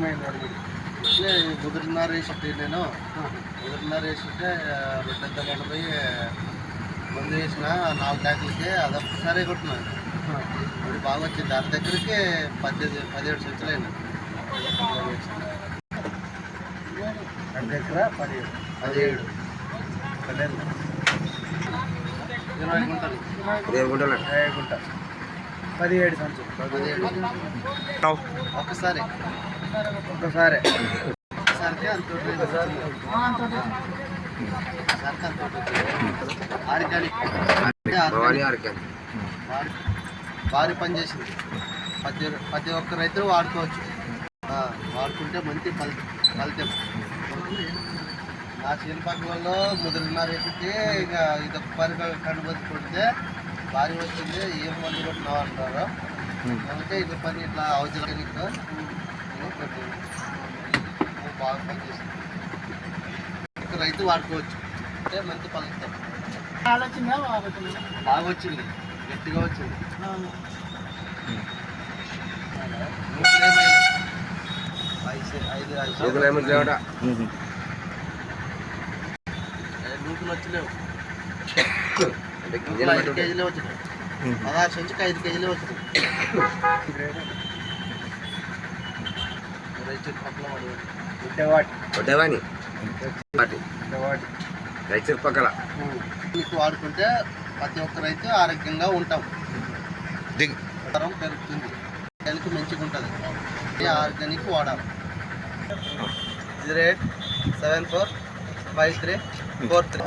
ఏమైంది వాడికి ఇట్లే ముదిరినారు వేసి నేను. ముదిరినారు వేసింటే రొట్టె తగ్గండి పోయి మందు వేసిన నాలుగు ట్యాకులకి అదొక్కసారి కొట్టినాను అది బాగా వచ్చింది. దాని దగ్గరికి పద్దెనిమిది పదిహేడు సంచులు అయినా దగ్గర పదిహేడు. పదిహేడు. పదిహేడు ఇరవై గుంటలు. ఇరవై గుంట పదిహేడు సంచులు. పదిహేడు. ఒక్కసారి. ఆర్గానిక్ భారీ పని చేసింది. ప్రతి ప్రతి ఒక్క రైతు వాడుకోవచ్చు. వాడుకుంటే మంచి ఫలి ఫలితం. నా శీలపక్కలలో ముదిరిన రేటుకి ఇక ఇదొక పని కనుబతి కొడితే భారీ వచ్చింది ఏం మంది కొట్టినావు అంటారు. అందుకే ఇది పని ఇట్లా అవసరం బాగా పనిచేస్తుంది రైతు వాడుకోవచ్చు. అంటే మంచి ఫలితం. ఆలోచన బాగా వచ్చింది గట్టిగా వచ్చింది. నూతులు వచ్చిలేవు ఐదు కేజీలే వచ్చినాయి. పదహారు సంచికి ఐదు కేజీలే వచ్చినాయి. రైతు పక్కన గుడ్డవాటి రైతు పక్కల. మీకు వాడుకుంటే ప్రతి ఒక్క రైతు ఆరోగ్యంగా ఉంటాం. తరం పెరుగుతుంది. హెల్త్ మంచిగా ఉంటుంది ఆర్గానిక్ వాడాలి. Zero eight seven four five three four three.